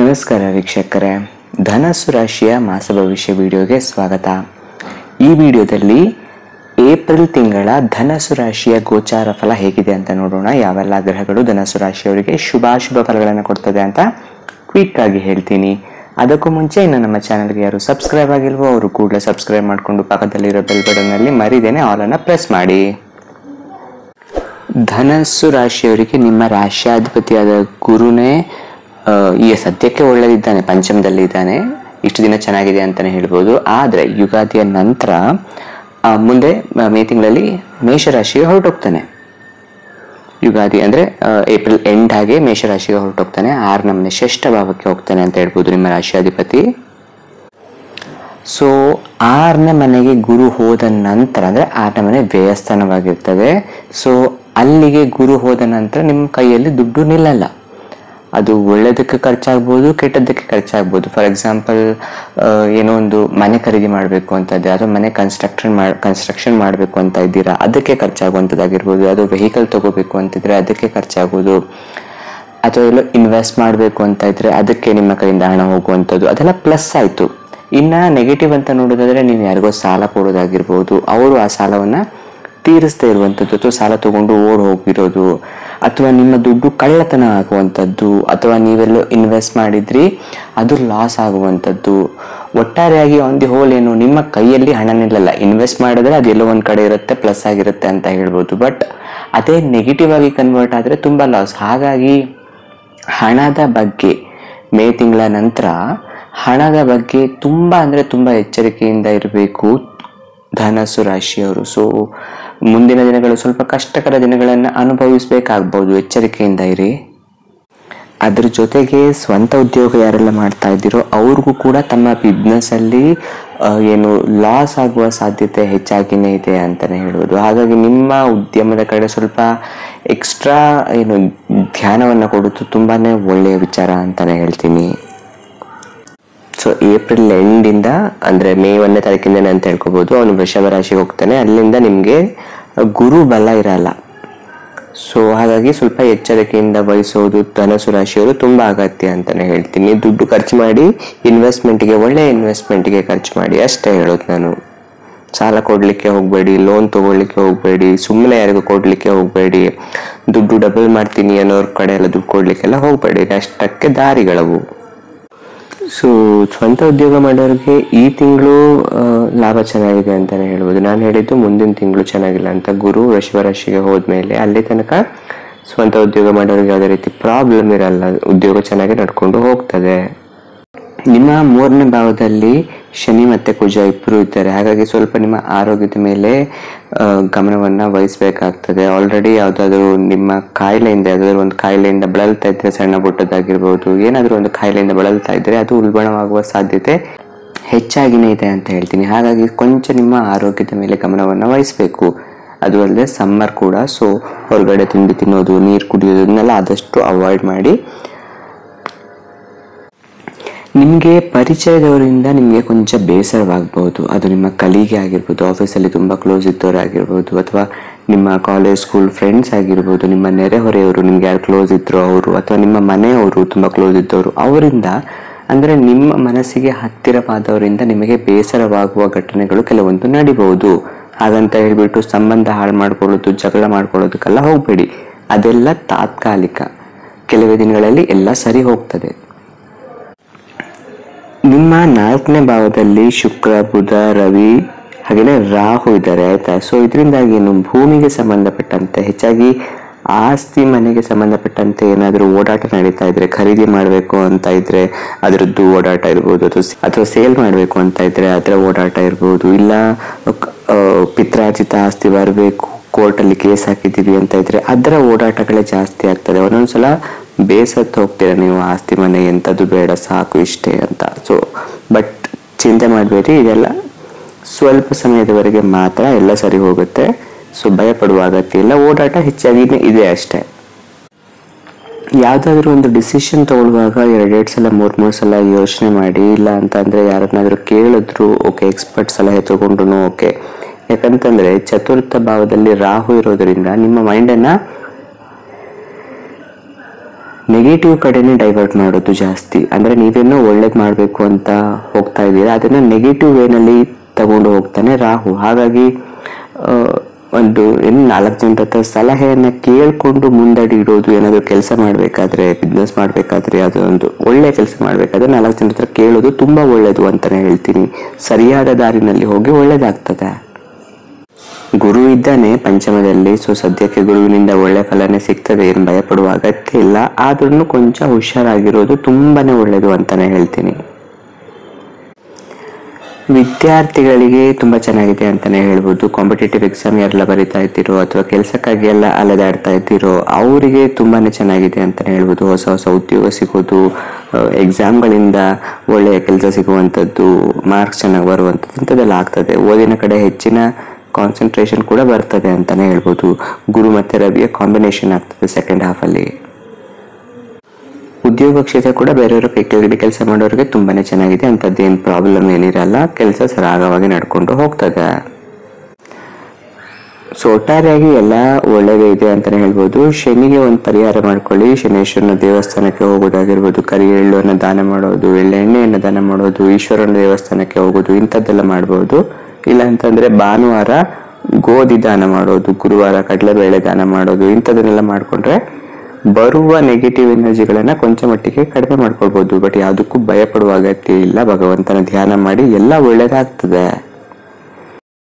ನಮಸ್ಕಾರ ವೀಕ್ಷಕರೇ. ಧನಸ್ಸು ರಾಶಿಯ ಮಾಸ ಭವಿಷ್ಯ ವಿಡಿಯೋಗೆ ಸ್ವಾಗತ. ಈ ವಿಡಿಯೋದಲ್ಲಿ ಏಪ್ರಿಲ್ ತಿಂಗಳ ಧನಸ್ಸು ರಾಶಿಯ ಗೋಚಾರ ಫಲ ಹೇಗಿದೆ ಅಂತ ನೋಡೋಣ. ಯಾವೆಲ್ಲ ಗ್ರಹಗಳು ಧನಸ್ಸು ರಾಶಿಯವರಿಗೆ ಶುಭಾಶುಭ ಫಲಗಳನ್ನು ಕೊಡ್ತದೆ ಅಂತ ಕ್ವಿಕ್ ಆಗಿ ಹೇಳ್ತೀನಿ. ಅದಕ್ಕೂ ಮುಂಚೆ ಇನ್ನು ನಮ್ಮ ಚಾನಲ್ಗೆ ಯಾರು ಸಬ್ಸ್ಕ್ರೈಬ್ ಆಗಿಲ್ವೋ ಅವರು ಕೂಡಲೇ ಸಬ್ಸ್ಕ್ರೈಬ್ ಮಾಡಿಕೊಂಡು ಪಕ್ಕದಲ್ಲಿರೋ ಬೆಲ್ ಬಟನ್ನಲ್ಲಿ ಮರಿದೇನೆ ಆಲನ್ನು ಪ್ರೆಸ್ ಮಾಡಿ. ಧನಸ್ಸು ರಾಶಿಯವರಿಗೆ ನಿಮ್ಮ ರಾಶ್ಯಾಧಿಪತಿಯಾದ ಗುರುನೇ ಈಗ ಸದ್ಯಕ್ಕೆ ಒಳ್ಳೆದಿದ್ದಾನೆ ಪಂಚಮದಲ್ಲಿ ಇದ್ದಾನೆ ಇಷ್ಟು ದಿನ ಚೆನ್ನಾಗಿದೆ ಅಂತಾನೆ ಹೇಳ್ಬೋದು. ಆದರೆ ಯುಗಾದಿಯ ನಂತರ ಮುಂದೆ ಮೇ ತಿಂಗಳಲ್ಲಿ ಮೇಷರಾಶಿಗೆ ಹೊರಟೋಗ್ತಾನೆ. ಯುಗಾದಿ ಅಂದರೆ ಏಪ್ರಿಲ್ ಎಂಡ್ ಹಾಗೆ ಮೇಷರಾಶಿಗೆ ಹೊರಟೋಗ್ತಾನೆ. ಆರು ನಮ್ಮನೆ ಶ್ರೇಷ್ಠ ಭಾವಕ್ಕೆ ಹೋಗ್ತಾನೆ ಅಂತ ಹೇಳ್ಬೋದು ನಿಮ್ಮ ರಾಶಿಯಾಧಿಪತಿ. ಸೊ ಆರನೇ ಮನೆಗೆ ಗುರು ಹೋದ ನಂತರ, ಅಂದರೆ ಆರನೇ ಮನೆ ವ್ಯಯಸ್ಥಾನವಾಗಿರ್ತದೆ. ಸೊ ಅಲ್ಲಿಗೆ ಗುರು ಹೋದ ನಂತರ ನಿಮ್ಮ ಕೈಯಲ್ಲಿ ದುಡ್ಡು ನಿಲ್ಲಲ್ಲ. ಅದು ಒಳ್ಳೆಯದಕ್ಕೆ ಖರ್ಚಾಗ್ಬೋದು, ಕೆಟ್ಟದ್ದಕ್ಕೆ ಖರ್ಚಾಗ್ಬೋದು. ಫಾರ್ ಎಕ್ಸಾಂಪಲ್ ಏನೋ ಒಂದು ಮನೆ ಖರೀದಿ ಮಾಡಬೇಕು ಅಂತ ಇದೆ ಮನೆ ಕನ್ಸ್ಟ್ರಕ್ಷನ್ ಮಾಡಿ ಕನ್ಸ್ಟ್ರಕ್ಷನ್ ಮಾಡಬೇಕು ಅಂತ ಇದ್ದೀರಾ, ಅದಕ್ಕೆ ಖರ್ಚಾಗುವಂಥದ್ದಾಗಿರ್ಬೋದು. ಅದು ವೆಹಿಕಲ್ ತಗೋಬೇಕು ಅಂತಿದ್ರೆ ಅದಕ್ಕೆ ಖರ್ಚಾಗೋದು. ಅಥವಾ ಎಲ್ಲೋ ಇನ್ವೆಸ್ಟ್ ಮಾಡಬೇಕು ಅಂತ ಇದ್ರೆ ಅದಕ್ಕೆ ನಿಮ್ಮ ಕೈಯಿಂದ ಹಣ ಹೋಗುವಂಥದ್ದು. ಅದೆಲ್ಲ ಪ್ಲಸ್ ಆಯಿತು. ಇನ್ನು ನೆಗೆಟಿವ್ ಅಂತ ನೋಡೋದಾದರೆ ನೀವು ಯಾರಿಗೋ ಸಾಲ ಕೊಡೋದಾಗಿರ್ಬೋದು. ಅವರು ಆ ಸಾಲವನ್ನು ತೀರಿಸ್ತಾ ಇರುವಂಥದ್ದು, ಅಥವಾ ಸಾಲ ತಗೊಂಡು ಓಡ್ ಹೋಗಿರೋದು. ಅಥವಾ ನಿಮ್ಮ ದುಡ್ಡು ಕಳ್ಳತನ ಆಗುವಂಥದ್ದು, ಅಥವಾ ನೀವೆಲ್ಲೋ ಇನ್ವೆಸ್ಟ್ ಮಾಡಿದ್ರಿ, ಅದು ಲಾಸ್ ಆಗುವಂಥದ್ದು. ಒಟ್ಟಾರೆಯಾಗಿ ಆನ್ ದಿ ಹೋಲ್ ಏನು, ನಿಮ್ಮ ಕೈಯಲ್ಲಿ ಹಣ ನಿಲ್ಲಲ್ಲ ಇನ್ವೆಸ್ಟ್ ಮಾಡಿದ್ರೆ ಅದು ಎಲ್ಲೋ ಒಂದು ಕಡೆ ಇರುತ್ತೆ ಪ್ಲಸ್ ಆಗಿರುತ್ತೆ ಅಂತ ಹೇಳ್ಬೋದು. ಬಟ್ ಅದೇ ನೆಗೆಟಿವ್ ಆಗಿ ಕನ್ವರ್ಟ್ ಆದರೆ ತುಂಬ ಲಾಸ್ ಹಾಗಾಗಿ ಹಣದ ಬಗ್ಗೆ ಮೇ ತಿಂಗಳ ನಂತರ ಹಣದ ಬಗ್ಗೆ ತುಂಬ ಅಂದರೆ ತುಂಬ ಎಚ್ಚರಿಕೆಯಿಂದ ಇರಬೇಕು. ಧನಸ್ಸು ರಾಶಿಯವರು. ಸೊ ಮುಂದಿನ ದಿನಗಳು ಸ್ವಲ್ಪ ಕಷ್ಟಕರ ದಿನಗಳನ್ನು ಅನುಭವಿಸಬೇಕಾಗ್ಬೋದು. ಎಚ್ಚರಿಕೆಯಿಂದ ಇರಿ. ಅದ್ರ ಜೊತೆಗೆ ಸ್ವಂತ ಉದ್ಯೋಗ ಯಾರೆಲ್ಲ ಮಾಡ್ತಾ ಇದ್ದೀರೋ, ಅವ್ರಿಗೂ ಕೂಡ ತಮ್ಮ ಬಿಸ್ನೆಸ್ಸಲ್ಲಿ ಏನು ಲಾಸ್ ಆಗುವ ಸಾಧ್ಯತೆ ಹೆಚ್ಚಾಗಿನೇ ಇದೆ ಅಂತಲೇ ಹೇಳ್ಬೋದು ಹಾಗಾಗಿ ನಿಮ್ಮ ಉದ್ಯಮದ ಕಡೆ ಸ್ವಲ್ಪ ಎಕ್ಸ್ಟ್ರಾ ಏನು ಧ್ಯಾನವನ್ನು ಕೊಡುವುದು ತುಂಬಾ ಒಳ್ಳೆಯ ವಿಚಾರ ಅಂತಲೇ ಹೇಳ್ತೀನಿ. ಸೊ ಏಪ್ರಿಲ್ ಎಂಡಿಂದ ಅಂದ್ರೆ ಮೇ ಒಂದನೇ ತಾರೀಕಿಂದನೇ ಅಂತ ಹೇಳ್ಕೊಬೋದು. ಅವನು ವೃಷಭ ರಾಶಿಗೆ ಹೋಗ್ತಾನೆ. ಅಲ್ಲಿಂದ ನಿಮಗೆ ಗುರು ಬಲ ಇರಲ್ಲ. ಸೊ ಹಾಗಾಗಿ ಸ್ವಲ್ಪ ಎಚ್ಚರಿಕೆಯಿಂದ ವಹಿಸೋದು ಧನಸು ರಾಶಿಯವರು ತುಂಬಾ ಅಗತ್ಯ ಅಂತಾನೆ ಹೇಳ್ತೀನಿ. ದುಡ್ಡು ಖರ್ಚು ಮಾಡಿ ಇನ್ವೆಸ್ಟ್ಮೆಂಟ್ಗೆ ಒಳ್ಳೆ ಇನ್ವೆಸ್ಟ್ಮೆಂಟ್ಗೆ ಖರ್ಚು ಮಾಡಿ, ಅಷ್ಟೇ ಹೇಳೋದು ನಾನು. ಸಾಲ ಕೊಡ್ಲಿಕ್ಕೆ ಹೋಗಬೇಡಿ ಲೋನ್ ತಗೊಳ್ಳಿಕ್ಕೆ ಹೋಗಬೇಡಿ ಸುಮ್ಮನೆ ಯಾರಿಗೂ ಕೊಡ್ಲಿಕ್ಕೆ ಹೋಗಬೇಡಿ. ದುಡ್ಡು ಡಬಲ್ ಮಾಡ್ತೀನಿ ಅನ್ನೋರ ಕಡೆ ಎಲ್ಲ ದುಡ್ಡು ಕೊಡಲಿಕ್ಕೆಲ್ಲ ಹೋಗಬೇಡಿ. ಅಷ್ಟಕ್ಕೆ ದಾರಿಗಳವು. ಸೊ ಸ್ವಂತ ಉದ್ಯೋಗ ಮಾಡೋರಿಗೆ ಈ ತಿಂಗಳು ಲಾಭ ಚೆನ್ನಾಗಿದೆ ಅಂತಾನೆ ಹೇಳ್ಬೋದು. ನಾನು ಹೇಳಿದ್ದು ಮುಂದಿನ ತಿಂಗಳು ಚೆನ್ನಾಗಿಲ್ಲ ಅಂತ ಗುರು ರಾಶಿಗೆ ಹೋದ್ಮೇಲೆ ಅಲ್ಲಿ ತನಕ ಸ್ವಂತ ಉದ್ಯೋಗ ಮಾಡೋರಿಗೆ ಯಾವುದೇ ರೀತಿ ಪ್ರಾಬ್ಲಮ್ ಇರಲ್ಲ. ಉದ್ಯೋಗ ಚೆನ್ನಾಗಿ ನಡ್ಕೊಂಡು ಹೋಗ್ತದೆ. ನಿಮ್ಮ ಮೂರನೇ ಭಾವದಲ್ಲಿ ಶನಿ ಮತ್ತೆ ಕುಜ ಇಬ್ಬರು ಇದ್ದಾರೆ. ಹಾಗಾಗಿ ಸ್ವಲ್ಪ ನಿಮ್ಮ ಆರೋಗ್ಯದ ಮೇಲೆ ಗಮನವನ್ನು ವಹಿಸಬೇಕಾಗ್ತದೆ. ಆಲ್ರೆಡಿ ಯಾವುದಾದ್ರೂ ನಿಮ್ಮ ಕಾಯಿಲೆಯಿಂದ, ಯಾವುದಾದ್ರೂ ಒಂದು ಕಾಯಿಲೆಯಿಂದ ಬಳಲ್ತಾ ಇದ್ದರೆ ಸಣ್ಣ ಪುಟ್ಟದ್ದಾಗಿರ್ಬೋದು ಏನಾದರೂ ಒಂದು ಕಾಯಿಲೆಯಿಂದ ಬಳಲ್ತಾ ಇದ್ದರೆ ಅದು ಉಲ್ಬಣವಾಗುವ ಸಾಧ್ಯತೆ ಹೆಚ್ಚಾಗಿನೇ ಇದೆ ಅಂತ ಹೇಳ್ತೀನಿ. ಹಾಗಾಗಿ ಕೊಂಚ ನಿಮ್ಮ ಆರೋಗ್ಯದ ಮೇಲೆ ಗಮನವನ್ನು ವಹಿಸಬೇಕು. ಅದು ಅಲ್ಲದೆ ಸಮ್ಮರ್ ಕೂಡ ಸೊ ಹೊರಗಡೆ ತಿಂಡಿ ತಿನ್ನೋದು, ನೀರು ಕುಡಿಯೋದನ್ನೆಲ್ಲ ಆದಷ್ಟು ಅವಾಯ್ಡ್ ಮಾಡಿ ನಿಮಗೆ ಪರಿಚಯದವರಿಂದ ನಿಮಗೆ ಕೊಂಚ ಬೇಸರವಾಗಬಹುದು. ಅದು ನಿಮ್ಮ ಕಲೀಗೆ ಆಗಿರ್ಬೋದು ಆಫೀಸಲ್ಲಿ ತುಂಬ ಕ್ಲೋಸ್ ಇದ್ದವರು ಆಗಿರ್ಬೋದು ಅಥವಾ ನಿಮ್ಮ ಕಾಲೇಜ್ ಸ್ಕೂಲ್ ಫ್ರೆಂಡ್ಸ್ ಆಗಿರ್ಬೋದು, ನಿಮ್ಮ ನೆರೆಹೊರೆಯವರು ನಿಮ್ಗೆ ಯಾರು ಕ್ಲೋಸ್ ಇದ್ದರು ಅವರು, ಅಥವಾ ನಿಮ್ಮ ಮನೆಯವರು ತುಂಬ ಕ್ಲೋಸ್ ಇದ್ದವರು, ಅವರಿಂದ ಅಂದರೆ ನಿಮ್ಮ ಮನಸ್ಸಿಗೆ ಹತ್ತಿರವಾದವರಿಂದ ನಿಮಗೆ ಬೇಸರವಾಗುವ ಘಟನೆಗಳು ಕೆಲವೊಂದು ನಡಿಬಹುದು. ಹಾಗಂತ ಹೇಳ್ಬಿಟ್ಟು ಸಂಬಂಧ ಹಾಳು ಮಾಡ್ಕೊಳ್ಳೋದು, ಜಗಳ ಮಾಡ್ಕೊಳ್ಳೋದಕ್ಕೆಲ್ಲ ಹೋಗಬೇಡಿ. ಅದೆಲ್ಲ ತಾತ್ಕಾಲಿಕ. ಕೆಲವೇ ದಿನಗಳಲ್ಲಿ ಎಲ್ಲ ಸರಿ ಹೋಗ್ತದೆ. ನಿಮ್ಮ ನಾಲ್ಕನೇ ಭಾವದಲ್ಲಿ ಶುಕ್ರ, ಬುಧ, ರವಿ, ಹಾಗೆಯೇ ರಾಹು ಇದ್ದಾರೆ, ಆಯಿತಾ? ಸೊ ಇದರಿಂದಾಗಿ ಏನು ಭೂಮಿಗೆ ಸಂಬಂಧಪಟ್ಟಂತೆ, ಹೆಚ್ಚಾಗಿ ಆಸ್ತಿ ಮನೆಗೆ ಸಂಬಂಧಪಟ್ಟಂತೆ ಏನಾದರೂ ಓಡಾಟ ನಡೀತಾ ಇದ್ರೆ, ಖರೀದಿ ಮಾಡಬೇಕು ಅಂತ ಇದ್ರೆ, ಅದರದ್ದು ಓಡಾಟ ಇರ್ಬೋದು, ಅಥವಾ ಅಥವಾ ಸೇಲ್ ಮಾಡಬೇಕು ಅಂತ ಇದ್ರೆ ಅದರ ಓಡಾಟ ಇರ್ಬೋದು, ಇಲ್ಲ ಪಿತ್ರಾರ್ಜಿತ ಆಸ್ತಿ ಬರಬೇಕು, ಕೋರ್ಟಲ್ಲಿ ಕೇಸ್ ಹಾಕಿದ್ದೀವಿ ಅಂತ ಇದ್ರೆ, ಅದರ ಓಡಾಟಗಳೇ ಜಾಸ್ತಿ ಆಗ್ತದೆ. ಒಂದೊಂದ್ಸಲ ಬೇಸತ್ತು ಹೋಗ್ತೀರ ನೀವು ಆಸ್ತಿ ಮನೆ ಎಂಥದ್ದು ಬೇಡ, ಸಾಕು ಇಷ್ಟೇ ಅಂತ. ಸೊ ಬಟ್ ಚಿಂತೆ ಮಾಡಬೇಡಿ, ಇದೆಲ್ಲ ಸ್ವಲ್ಪ ಸಮಯದವರೆಗೆ ಮಾತ್ರ ಎಲ್ಲ ಸರಿ ಹೋಗುತ್ತೆ. ಸೊ ಭಯ ಪಡುವ ಅಗತ್ಯ ಇಲ್ಲ. ಓಡಾಟ ಹೆಚ್ಚಾಗಿ ಇದೆ ಅಷ್ಟೇ. ಯಾವುದಾದ್ರೂ ಒಂದು ಡಿಸಿಷನ್ ತಗೊಳ್ಳುವಾಗ ಎರಡೆರಡು ಸಲ, ಮೂರು ಮೂರು ಸಲ ಯೋಚನೆ ಮಾಡಿ, ಇಲ್ಲ ಅಂತಂದರೆ ಯಾರನ್ನಾದರೂ ಕೇಳಿದ್ರು ಓಕೆ ಎಕ್ಸ್ಪರ್ಟ್ ಸಲಹೆ ತಗೊಂಡ್ರು ಓಕೆ ಯಾಕಂತಂದರೆ ಚತುರ್ಥ ಭಾವದಲ್ಲಿ ರಾಹು ಇರೋದರಿಂದ ನಿಮ್ಮ ಮೈಂಡನ್ನ ನೆಗೆಟಿವ್ ಕಡೆನೇ ಡೈವರ್ಟ್ ಮಾಡೋದು ಜಾಸ್ತಿ. ಅಂದ್ರೆ ನೀವೇನೋ ಒಳ್ಳೇದು ಮಾಡಬೇಕು ಅಂತ ಹೋಗ್ತಾ ಇದ್ದೀರಾ. ಅದನ್ನ ನೆಗೆಟಿವ್ ವೇನಲ್ಲಿ ತಗೊಂಡು ಹೋಗ್ತಾನೆ ರಾಹು. ಹಾಗಾಗಿ ಒಂದು ಏನು ನಾಲ್ಕು ಜನರ ಹತ್ರ ಸಲಹೆಯನ್ನು ಕೇಳಿಕೊಂಡು ಮುಂದಡಿ ಇಡೋದು ಏನಾದರೂ ಕೆಲಸ ಮಾಡಬೇಕಾದ್ರೆ ಬಿಸ್ನೆಸ್ ಮಾಡಬೇಕಾದ್ರೆ ಅದು ಒಂದು ಒಳ್ಳೆ ಕೆಲಸ ಮಾಡಬೇಕಾದ್ರೆ ನಾಲ್ಕು ಜನರ ಹತ್ರ ಕೇಳೋದು ತುಂಬಾ ಒಳ್ಳೆಯದು ಅಂತಲೇ ಹೇಳ್ತೀನಿ. ಸರಿಯಾದ ದಾರಿನಲ್ಲಿ ಹೋಗಿ ಒಳ್ಳೇದಾಗ್ತದೆ. ಗುರು ಇದ್ದಾನೆ ಪಂಚಮದಲ್ಲಿ. ಸೊ, ಸದ್ಯಕ್ಕೆ ಗುರುವಿನಿಂದ ಒಳ್ಳೆ ಫಲನೇ ಸಿಗ್ತದೆ ಏನು ಭಯಪಡುವ ಅಗತ್ಯ ಇಲ್ಲ. ಆದ್ರೂ ಕೊಂಚ ಹುಷಾರಾಗಿರೋದು ತುಂಬಾನೇ ಒಳ್ಳೆಯದು ಅಂತಾನೆ ಹೇಳ್ತೀನಿ. ವಿದ್ಯಾರ್ಥಿಗಳಿಗೆ ತುಂಬಾ ಚೆನ್ನಾಗಿದೆ ಅಂತಾನೆ ಹೇಳ್ಬೋದು. ಕಾಂಪಿಟೇಟಿವ್ ಎಕ್ಸಾಮ್ ಯಾರೆಲ್ಲ ಬರಿತಾ ಇದ್ದಿರೋ ಅಥವಾ ಕೆಲಸಕ್ಕಾಗಿ ಎಲ್ಲ ಅಲೆದಾಡ್ತಾ ಇದ್ದೀರೋ, ಅವರಿಗೆ ತುಂಬಾನೇ ಚೆನ್ನಾಗಿದೆ ಅಂತಾನೆ ಹೇಳ್ಬೋದು. ಹೊಸ ಹೊಸ ಉದ್ಯೋಗ ಸಿಗೋದು ಎಕ್ಸಾಮ್ಗಳಿಂದ ಒಳ್ಳೆಯ ಕೆಲಸ ಸಿಗುವಂಥದ್ದು ಮಾರ್ಕ್ಸ್ ಚೆನ್ನಾಗಿ ಬರುವಂಥದ್ದು ಇಂಥದ್ದೆಲ್ಲ ಆಗ್ತದೆ. ಓದಿನ ಕಡೆ ಹೆಚ್ಚಿನ ಕಾನ್ಸಂಟ್ರೇಷನ್ ಕೂಡ ಬರ್ತದೆ ಅಂತಾನೆ ಹೇಳ್ಬೋದು. ಗುರು ಮತ್ತು ರವಿಯ ಕಾಂಬಿನೇಷನ್ ಆಗ್ತದೆ ಸೆಕೆಂಡ್ ಹಾಫಲ್ಲಿ ಉದ್ಯೋಗ ಕ್ಷೇತ್ರ ಕೂಡ ಬೇರೆಯವರ ಕೈ ಕೆಳಗಡೆ ಕೆಲಸ ಮಾಡೋರಿಗೆ ತುಂಬಾನೇ ಚೆನ್ನಾಗಿದೆ ಅಂಥದ್ದೇನು ಪ್ರಾಬ್ಲಮ್ ಏನಿರಲ್ಲ, ಕೆಲಸ ಸರಾಗವಾಗಿ ನಡ್ಕೊಂಡು ಹೋಗ್ತದೆ. ಸೊ ಒಟ್ಟಾರೆಯಾಗಿ ಎಲ್ಲ ಒಳ್ಳೆಯದೇ ಇದೆ ಅಂತಾನೆ ಹೇಳ್ಬೋದು. ಶನಿಗೆ ಒಂದು ಪರಿಹಾರ ಮಾಡ್ಕೊಳ್ಳಿ. ಶನೇಶ್ವರನ ದೇವಸ್ಥಾನಕ್ಕೆ ಹೋಗೋದಾಗಿರ್ಬೋದು, ಕರಿ ಎಳ್ಳುವನ್ನು ದಾನ ಮಾಡೋದು ಎಳ್ಳೆಣ್ಣೆಯನ್ನು ದಾನ ಮಾಡೋದು, ಈಶ್ವರನ ದೇವಸ್ಥಾನಕ್ಕೆ ಹೋಗೋದು, ಇಂಥದ್ದೆಲ್ಲ ಮಾಡ್ಬೋದು. ಇಲ್ಲ ಅಂತಂದ್ರೆ ಭಾನುವಾರ ಗೋಧಿ ದಾನ ಮಾಡೋದು, ಗುರುವಾರ ಕಡಲೆಬೇಳೆ ದಾನ ಮಾಡೋದು, ಇಂಥದನ್ನೆಲ್ಲ ಮಾಡಿಕೊಂಡ್ರೆ ಬರುವ ನೆಗೆಟಿವ್ ಎನರ್ಜಿಗಳನ್ನ ಕೊಂಚ ಮಟ್ಟಿಗೆ ಕಡಿಮೆ ಮಾಡ್ಕೊಳ್ಬಹುದು ಬಟ್ ಯಾವುದಕ್ಕೂ ಭಯ ಪಡುವ ಅಗತ್ಯ ಇಲ್ಲ. ಭಗವಂತನ ಧ್ಯಾನ ಮಾಡಿ ಎಲ್ಲ ಒಳ್ಳೇದಾಗ್ತದೆ.